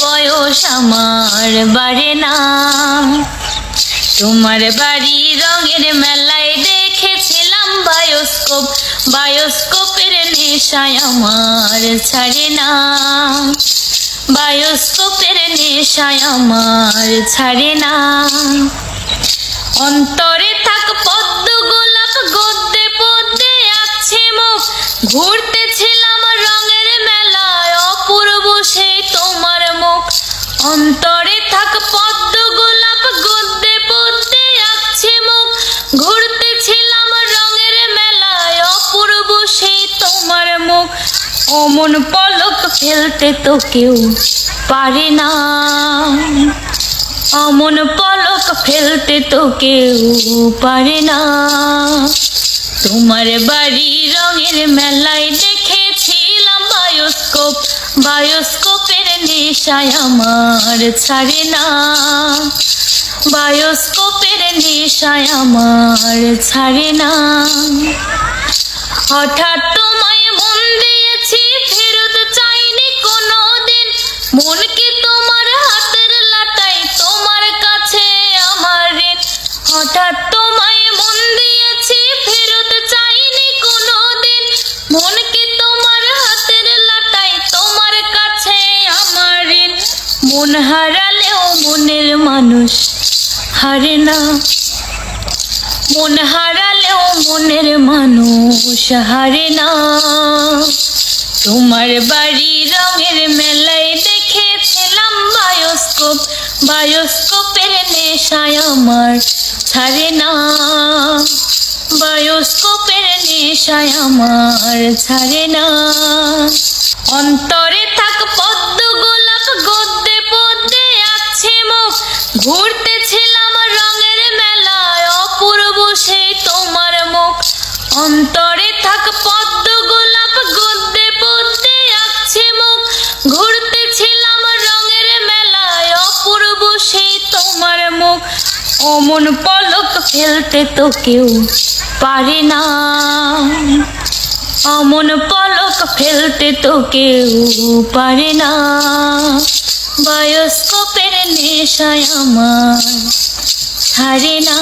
বয়স আমার বাড়ে না। তোমার বাড়ি রঙের মেলায় দেখেছিলাম বায়োস্কোপ। বায়োস্কোপের নেশায় আমার ছাড়ে না। বায়োস্কোপের নেশায় আমার ছাড়ে না। অন্তরে থাক পদ্ম গোলাপ গদ্দে পদ্মে আছে মুখ। ঘুরতেছিলাম অন্তরে থাক পদ্ম গোলাপ গদ্দে পদ্মে আছে মুখ। ঘুরতেছিলাম রঙের মেলায়, অপূর্ব সেই তোমার মুখ। অমন পলক ফেলতে তো কেউ পারে না। অমন পলক ফেলতে তো কেউ পারে না। তোমার বাড়ি রঙের মেলায় দেখেছিলাম বায়োস্কোপ। বায়োস্কোপের নেশায় আমার ছাড়ে না। বায়োস্কোপের নেশায় আমার ছাড়ে না। হঠাৎ তোমায় মন হারালেও মনের মানুষ হারে না। মন হারালেও মনের মানুষ হারে না। তোমার বাড়ি রঙের মেলায় দেখেছিলাম বায়োস্কোপ, বায়োস্কোপের নেশায় আমার ছাড়ে না। বায়োস্কোপের নেশায় আমার ছাড়ে না। অন্তরে থাক ঘুরতেছিলাম রঙের মেলায়, অপূর্ব সেই তোমার মুখ। অন্তরে থাক পদ্ম গোলাপ গদ্দে পদ্মে আছে মুখ। ঘুরতেছিলাম রঙের মেলায়, অপূর্ব সেই তোমার মুখ। অমন পলক ফেলতে তো কেউ পারে না। অমন পলক ফেলতে তো কেউ পারে না। বায়োস্কোপের নেশায় আমার ছাড়ে না।